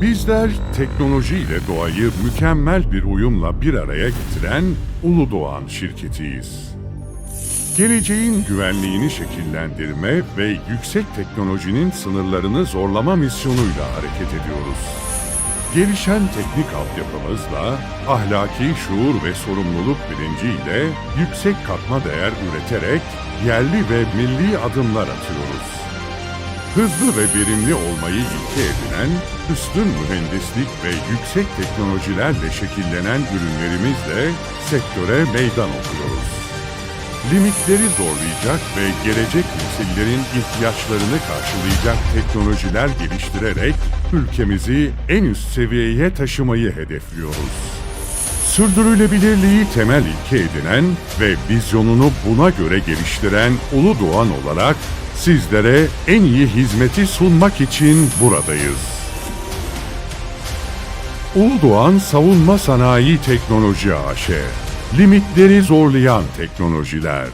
Bizler teknoloji ile doğayı mükemmel bir uyumla bir araya getiren Uludoğan şirketiyiz. Geleceğin güvenliğini şekillendirme ve yüksek teknolojinin sınırlarını zorlama misyonuyla hareket ediyoruz. Gelişen teknik altyapımızla ahlaki şuur ve sorumluluk bilinciyle yüksek katma değer üreterek yerli ve milli adımlar atıyoruz. Hızlı ve verimli olmayı ilke edinen, üstün mühendislik ve yüksek teknolojilerle şekillenen ürünlerimizle sektöre meydan okuyoruz. Limitleri zorlayacak ve gelecek nesillerin ihtiyaçlarını karşılayacak teknolojiler geliştirerek ülkemizi en üst seviyeye taşımayı hedefliyoruz. Sürdürülebilirliği temel ilke edinen ve vizyonunu buna göre geliştiren Ulu Doğan olarak sizlere en iyi hizmeti sunmak için buradayız. Ulu Doğan Savunma Sanayi Teknoloji AŞ Limitleri zorlayan teknolojiler.